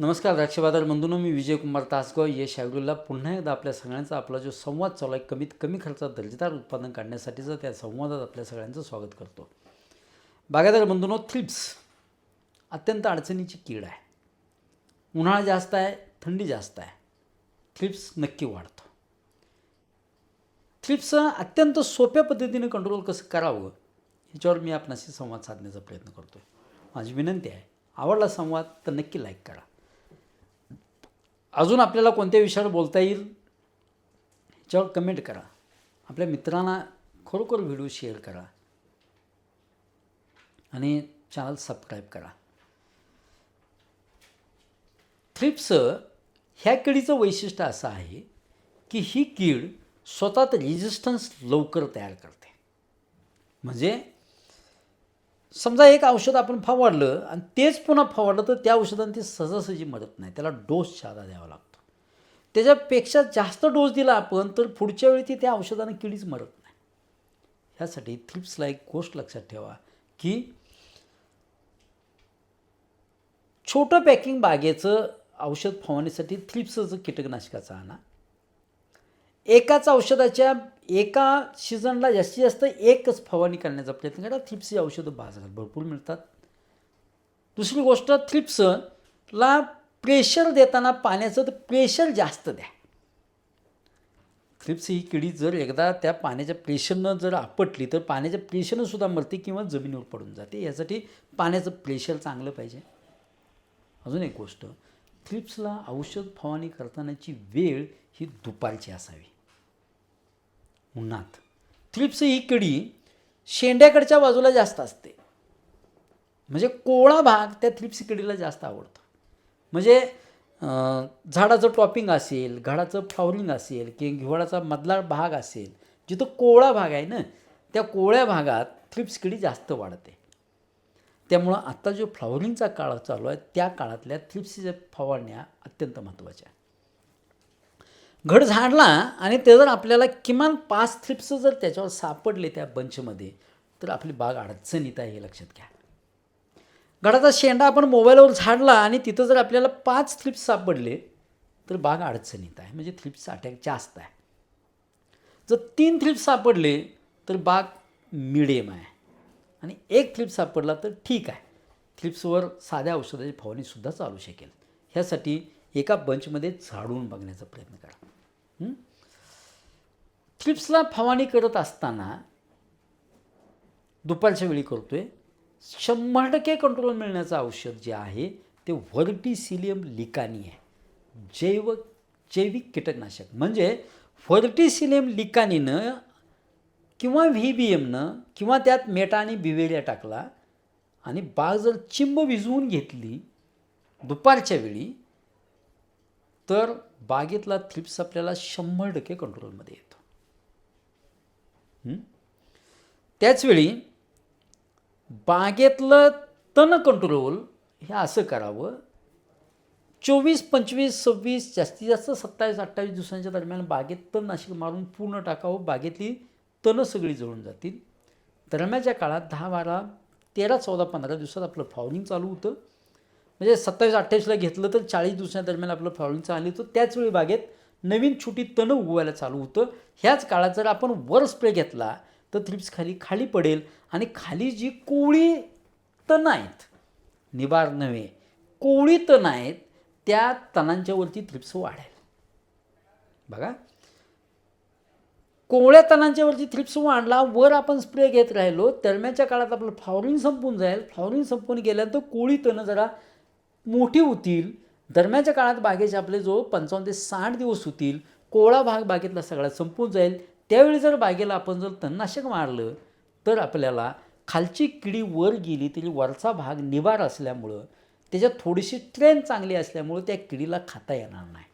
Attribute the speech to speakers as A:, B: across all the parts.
A: नमस्कार द्राक्षबाजार बंधूंनो मी विजयकुमार तासगाव यश ॲग्रोला पुन्हा एकदा आपल्या सगळ्यांचा आपला जो संवाद चालू आहे कमीत कमी खर्चात दर्जेदार उत्पादन काढण्यासाठीचं त्या संवादात आपल्या सगळ्यांचं स्वागत करतो. बागायदार बंधूनो थ्रिप्स अत्यंत अडचणीची कीड आहे. उन्हाळा जास्त आहे थंडी जास्त आहे. थ्रिप्स नक्की वाढतो. थ्रिप्स अत्यंत सोप्या पद्धतीने कंट्रोल कसं करावं ह्याच्यावर मी आपणाशी संवाद साधण्याचा प्रयत्न करतो आहे माझी विनंती आहे आवडला संवाद तर नक्की लाईक करा. अजून आपल्याला कोणत्या विषयावर बोलता येईल याच्यावर कमेंट करा. आपल्या मित्रांना खरोखर व्हिडिओ शेअर करा. आणि चॅनल सबस्क्राईब करा. थ्रिप्स ह्या किडीचं वैशिष्ट्य असं आहे की ही कीड स्वतःत रेजिस्टन्स लवकर तयार करते. म्हणजे समजा एक औषध आपण फवारलं आणि तेच पुन्हा फवारलं तर त्या औषधाने ती सहजासहजी मरत नाही. त्याला डोस जादा द्यावा लागतो. त्याच्यापेक्षा जास्त डोस दिला आपण तर पुढच्या वेळी ती त्या औषधाने किडीच मरत नाही. ह्यासाठी थ्रिप्सला एक गोष्ट लक्षात ठेवा की छोटं पॅकिंग बागेचं औषध फवारण्यासाठी थ्रिप्सचं कीटकनाशकाचा आणा. एकाच औषधाच्या एका सीझनला जास्तीत जास्त एकच फवारणी करण्याचा प्रयत्न करा. थ्रिप्सची औषधं बाजारात भरपूर मिळतात. दुसरी गोष्ट थ्रिप्सला प्रेशर देताना पाण्याचं तर प्रेशर जास्त द्या. थ्रिप्स ही किडी जर एकदा त्या पाण्याच्या प्रेशरनं जर आपटली तर पाण्याच्या प्रेशरनं सुद्धा मरते किंवा जमिनीवर पडून जाते. यासाठी पाण्याचं प्रेशर चांगलं पाहिजे. अजून एक गोष्ट थ्रिप्सला औषध फवारणी करतानाची वेळ ही दुपारची असावी. उन्हात. थ्रिप्स ही किडी शेंड्याकडच्या बाजूला जास्त असते. म्हणजे कोवळा भाग त्या थ्रिप्स किडीला जास्त आवडतो. म्हणजे झाडाचं टॉपिंग असेल घडाचं फ्लॉवरिंग असेल किंवा हिवाळाचा मधला भाग असेल जिथं कोवळा भाग आहे ना त्या कोवळ्या भागात थ्रिप्स किडी जास्त वाढते. त्यामुळं आत्ता जो फ्लॉवरिंगचा काळ चालू आहे त्या काळातल्या थ्रिप्सच्या फवारण्या अत्यंत महत्त्वाच्या घड झाडला आणि ते जर आपल्याला किमान पाच थ्रिप्स जर त्याच्यावर सापडले त्या बंचमध्ये तर आपली बाग अडचणीत आहे हे लक्षात घ्या. घडाचा शेंडा आपण मोबाईलवर झाडला आणि तिथं जर आपल्याला पाच थ्रिप्स सापडले तर बाग अडचणीत आहे. म्हणजे थ्रिप्स अटॅक जास्त आहे. जर तीन थ्रिप्स सापडले तर बाग मिडियम आहे. आणि एक थ्रिप्स सापडला तर ठीक आहे. थ्रिप्सवर साध्या औषधाची फवारणीसुद्धा चालू शकेल. ह्यासाठी एका बंचमध्ये झाडून बघण्याचा प्रयत्न करा. थ्रिप्सला फवारणी करत असताना दुपारच्या वेळी करतो आहे शंभर टक्के कंट्रोल मिळण्याचं औषध जे आहे ते व्हर्टिसिलियम लिकानी आहे. जैव जैविक कीटकनाशक. म्हणजे व्हर्टिसिलियम लिकानीनं किंवा व्ही बी एमनं किंवा त्यात मेटा आणि बिवेरिया टाकला आणि बाग जर चिंब भिजवून घेतली दुपारच्या वेळी तर बागेतला थ्रिप्स आपल्याला शंभर टक्के कंट्रोलमध्ये येतो. त्याचवेळी बागेतलं तण कंट्रोल हे असं करावं. चोवीस पंचवीस सव्वीस जास्तीत जास्त सत्तावीस अठ्ठावीस दिवसांच्या दरम्यान बागेत तणनाशक मारून पूर्ण टाकावं. बागेतली तणं सगळी जळून जातील. दरम्यानच्या काळात दहा बारा तेरा चौदा पंधरा दिवसात आपलं फॉवरिंग चालू होतं. म्हणजे सत्तावीस अठ्ठावीसला घेतलं तर चाळीस दिवसांदरम्यान आपलं फॉलोइंग चालली होतं. त्याचवेळी बागेत नवीन छोटी तणं उगवायला चालू होतं. ह्याच काळात जर आपण वर स्प्रे घेतला तर थ्रिप्स खाली खाली पडेल आणि खाली जी कोवळी तणं आहेत निबार नव्हे कोवळी तणं आहेत त्या तणांच्यावरती थ्रिप्स वाढेल. बघा. कोवळ्या तणांच्यावरती थ्रिप्स वाढला वर आपण स्प्रे घेत राहिलो दरम्यानच्या काळात आपलं फ्लॉवरिंग संपून जाईल. फ्लॉवरिंग संपून गेल्यानंतर कोळी तणं जरा मोठी होतील दरम्यानच्या काळात बागेचे आपले जो पंचावन्न ते साठ दिवस होतील कोवळा भाग बागेतला सगळा संपून जाईल. त्यावेळी जर बागेला आपण जर तणनाशक मारलं तर आपल्याला खालची किडी वर गेली तरी वरचा भाग निवार असल्यामुळं त्याच्यात थोडीशी ट्रेन चांगली असल्यामुळं त्या किडीला खाता येणार नाही.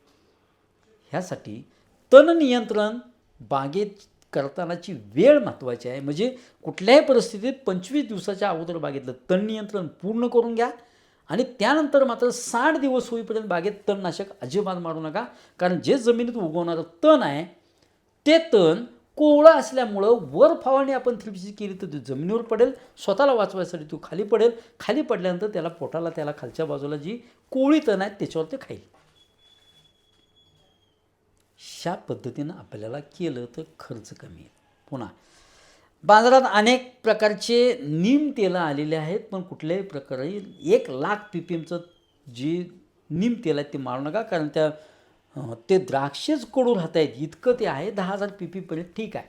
A: ह्यासाठी तण नियंत्रण बागेत करतानाची वेळ महत्त्वाची आहे. म्हणजे कुठल्याही परिस्थितीत पंचवीस दिवसाच्या अगोदर बागेतलं तण नियंत्रण पूर्ण करून घ्या. आणि त्यानंतर मात्र साठ दिवस होईपर्यंत बागेत तणनाशक अजिबात मारू नका. कारण जे जमिनीत उगवणारं तण आहे ते तण कोवळं असल्यामुळं वर फवारणी आपण थ्रिप्सची केली तर ती जमिनीवर पडेल स्वतःला वाचवायसाठी तो खाली पडेल. खाली पडल्यानंतर त्याला पोटाला त्याला खालच्या बाजूला जी कोळी तण आहेत त्याच्यावर ते खाईल. अशा पद्धतीनं आपल्याला केलं तर खर्च कमी आहे पुन्हा बाजारात अनेक प्रकारचे नीम तेलं आलेले आहेत पण कुठल्याही प्रकारे एक लाख पी पी एमचं जे नीम तेल आहे ते मारू नका कारण त्या ते द्राक्षेच कडू राहत आहेत. इतकं ते आहे दहा हजार पी पीपर्यंत ठीक आहे.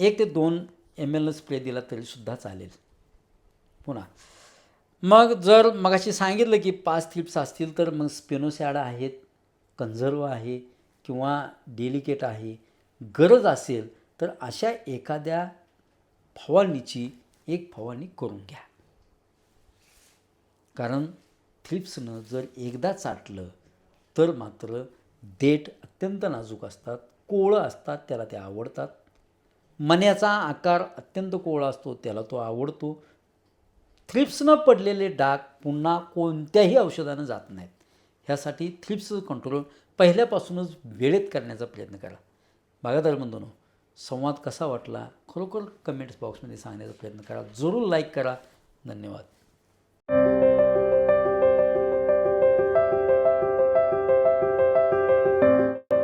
A: एक ते दोन एम एल स्प्रे दिला तरीसुद्धा चालेल. पुन्हा. मग जर मगाशी सांगितलं की पाच थ्रिप्स असतील तर मग स्पेनोसॅडा आहेत कन्झर्व आहे किंवा डेलिकेट आहे गरज असेल तर अशा एखाद्या फवारणीची एक फवारणी करून घ्या. कारण थ्रिप्सनं जर एकदा चाटलं तर मात्र देठ अत्यंत नाजूक असतात कोवळं असतात त्याला ते आवडतात. मण्याचा आकार अत्यंत कोवळा असतो त्याला तो आवडतो. थ्रिप्सनं पडलेले डाग पुन्हा कोणत्याही औषधानं जात नाहीत. ह्यासाठी थ्रिप्सचं कंट्रोल पहिल्यापासूनच वेळेत करण्याचा प्रयत्न करा. बागादार बंधूंनो संवाद कसा वाटला? खरोखर कमेंट्स बॉक्समध्ये सांगण्याचा प्रयत्न करा. जरूर लाईक करा. धन्यवाद.